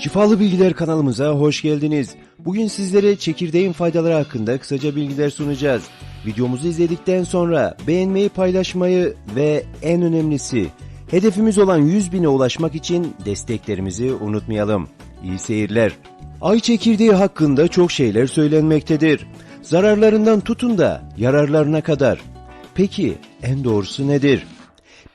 Şifalı Bilgiler kanalımıza hoş geldiniz. Bugün sizlere çekirdeğin faydaları hakkında kısaca bilgiler sunacağız. Videomuzu izledikten sonra beğenmeyi, paylaşmayı ve en önemlisi hedefimiz olan 100 bine ulaşmak için desteklerimizi unutmayalım. İyi seyirler. Ay çekirdeği hakkında çok şeyler söylenmektedir. Zararlarından tutun da yararlarına kadar. Peki en doğrusu nedir?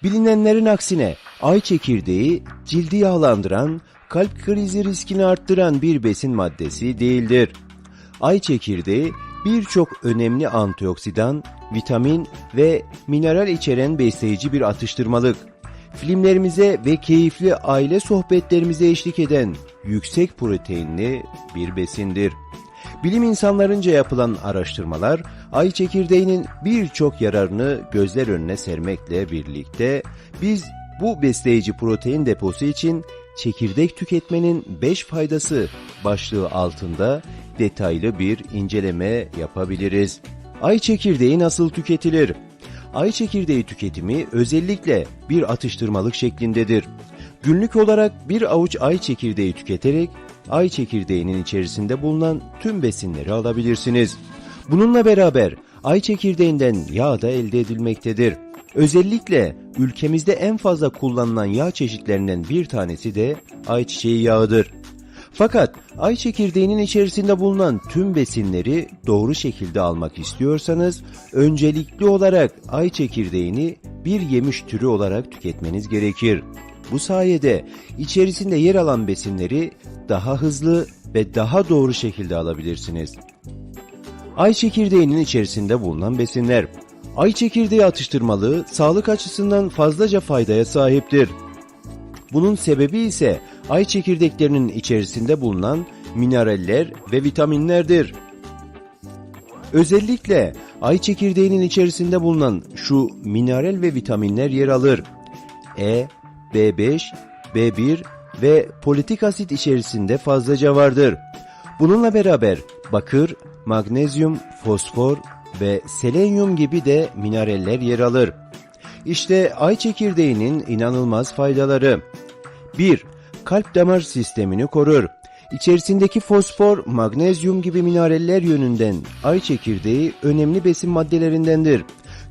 Bilinenlerin aksine ay çekirdeği cildi yağlandıran, kalp krizi riskini arttıran bir besin maddesi değildir. Ay çekirdeği birçok önemli antioksidan, vitamin ve mineral içeren besleyici bir atıştırmalık. Filmlerimize ve keyifli aile sohbetlerimize eşlik eden yüksek proteinli bir besindir. Bilim insanlarınca yapılan araştırmalar ay çekirdeğinin birçok yararını gözler önüne sermekle birlikte biz bu besleyici protein deposu için çekirdek tüketmenin 5 faydası başlığı altında detaylı bir inceleme yapabiliriz. Ay çekirdeği nasıl tüketilir? Ay çekirdeği tüketimi özellikle bir atıştırmalık şeklindedir. Günlük olarak bir avuç ay çekirdeği tüketerek ay çekirdeğinin içerisinde bulunan tüm besinleri alabilirsiniz. Bununla beraber ay çekirdeğinden yağ da elde edilmektedir. Özellikle ülkemizde en fazla kullanılan yağ çeşitlerinden bir tanesi de ayçiçeği yağıdır. Fakat ay çekirdeğinin içerisinde bulunan tüm besinleri doğru şekilde almak istiyorsanız öncelikli olarak ay çekirdeğini bir yemiş türü olarak tüketmeniz gerekir. Bu sayede içerisinde yer alan besinleri daha hızlı ve daha doğru şekilde alabilirsiniz. Ay çekirdeğinin içerisinde bulunan besinler. Ay çekirdeği atıştırmalığı sağlık açısından fazlaca faydaya sahiptir. Bunun sebebi ise ay çekirdeklerinin içerisinde bulunan mineraller ve vitaminlerdir. Özellikle ay çekirdeğinin içerisinde bulunan şu mineral ve vitaminler yer alır. E, B5, B1 ve politik asit içerisinde fazlaca vardır. Bununla beraber bakır, magnezyum, fosfor ve selenyum gibi de mineraller yer alır. İşte ay çekirdeğinin inanılmaz faydaları. 1. Kalp damar sistemini korur. İçerisindeki fosfor, magnezyum gibi mineraller yönünden ay çekirdeği önemli besin maddelerindendir.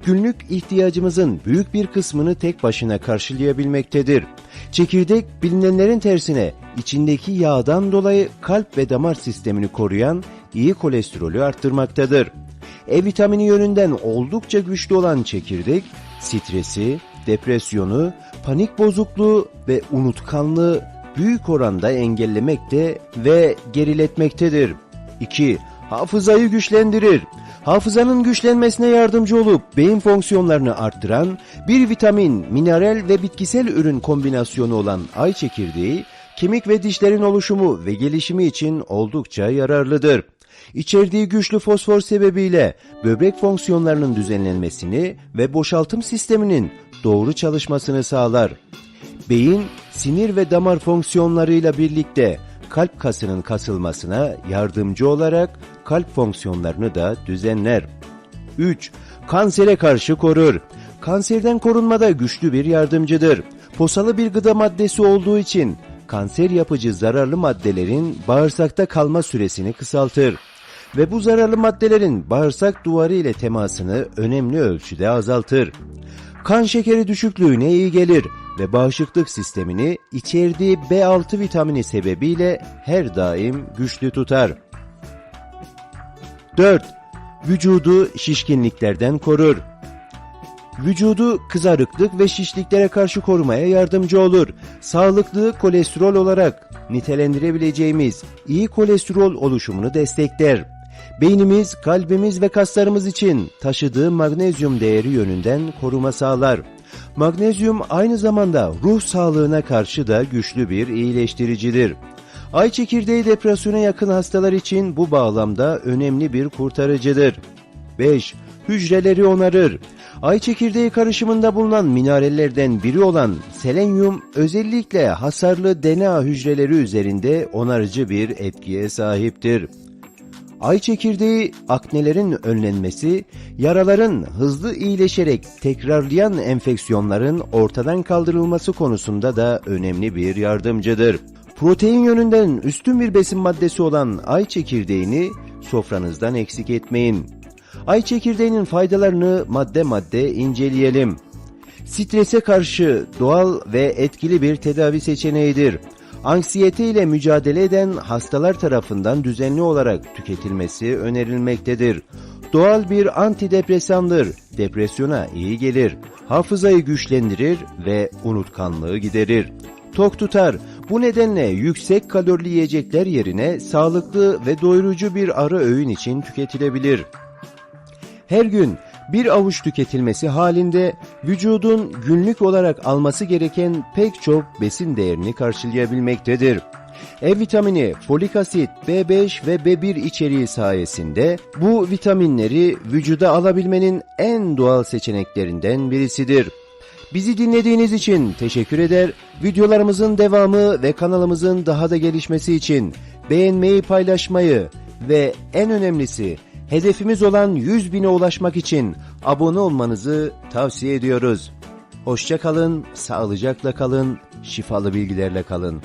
Günlük ihtiyacımızın büyük bir kısmını tek başına karşılayabilmektedir. Çekirdek bilinenlerin tersine içindeki yağdan dolayı kalp ve damar sistemini koruyan iyi kolesterolü arttırmaktadır. E vitamini yönünden oldukça güçlü olan çekirdek, stresi, depresyonu, panik bozukluğu ve unutkanlığı büyük oranda engellemekte ve geriletmektedir. 2. Hafızayı güçlendirir. Hafızanın güçlenmesine yardımcı olup beyin fonksiyonlarını arttıran bir vitamin, mineral ve bitkisel ürün kombinasyonu olan ay çekirdeği, kemik ve dişlerin oluşumu ve gelişimi için oldukça yararlıdır. İçerdiği güçlü fosfor sebebiyle böbrek fonksiyonlarının düzenlenmesini ve boşaltım sisteminin doğru çalışmasını sağlar. Beyin, sinir ve damar fonksiyonlarıyla birlikte kalp kasının kasılmasına yardımcı olarak kalp fonksiyonlarını da düzenler. 3. Kansere karşı korur. Kanserden korunmada güçlü bir yardımcıdır. Posalı bir gıda maddesi olduğu için kanser yapıcı zararlı maddelerin bağırsakta kalma süresini kısaltır ve bu zararlı maddelerin bağırsak duvarı ile temasını önemli ölçüde azaltır. Kan şekeri düşüklüğüne iyi gelir ve bağışıklık sistemini içerdiği B6 vitamini sebebiyle her daim güçlü tutar. 4. Vücudu şişkinliklerden korur. Vücudu kızarıklık ve şişliklere karşı korumaya yardımcı olur. Sağlıklı kolesterol olarak nitelendirebileceğimiz iyi kolesterol oluşumunu destekler. Beynimiz, kalbimiz ve kaslarımız için taşıdığı magnezyum değeri yönünden koruma sağlar. Magnezyum aynı zamanda ruh sağlığına karşı da güçlü bir iyileştiricidir. Ay çekirdeği depresyona yakın hastalar için bu bağlamda önemli bir kurtarıcıdır. 5. Hücreleri onarır. Ay çekirdeği karışımında bulunan minerallerden biri olan selenyum özellikle hasarlı DNA hücreleri üzerinde onarıcı bir etkiye sahiptir. Ay çekirdeği aknelerin önlenmesi, yaraların hızlı iyileşerek tekrarlayan enfeksiyonların ortadan kaldırılması konusunda da önemli bir yardımcıdır. Protein yönünden üstün bir besin maddesi olan ay çekirdeğini sofranızdan eksik etmeyin. Ay çekirdeğinin faydalarını madde madde inceleyelim. Strese karşı doğal ve etkili bir tedavi seçeneğidir. Anksiyete ile mücadele eden hastalar tarafından düzenli olarak tüketilmesi önerilmektedir. Doğal bir antidepresandır. Depresyona iyi gelir. Hafızayı güçlendirir ve unutkanlığı giderir. Tok tutar. Bu nedenle yüksek kalorili yiyecekler yerine sağlıklı ve doyurucu bir ara öğün için tüketilebilir. Her gün bir avuç tüketilmesi halinde vücudun günlük olarak alması gereken pek çok besin değerini karşılayabilmektedir. E vitamini, folik asit, B5 ve B1 içeriği sayesinde bu vitaminleri vücuda alabilmenin en doğal seçeneklerinden birisidir. Bizi dinlediğiniz için teşekkür eder. Videolarımızın devamı ve kanalımızın daha da gelişmesi için beğenmeyi, paylaşmayı ve en önemlisi hedefimiz olan 100 bine ulaşmak için abone olmanızı tavsiye ediyoruz. Hoşça kalın, sağlıcakla kalın, şifalı bilgilerle kalın.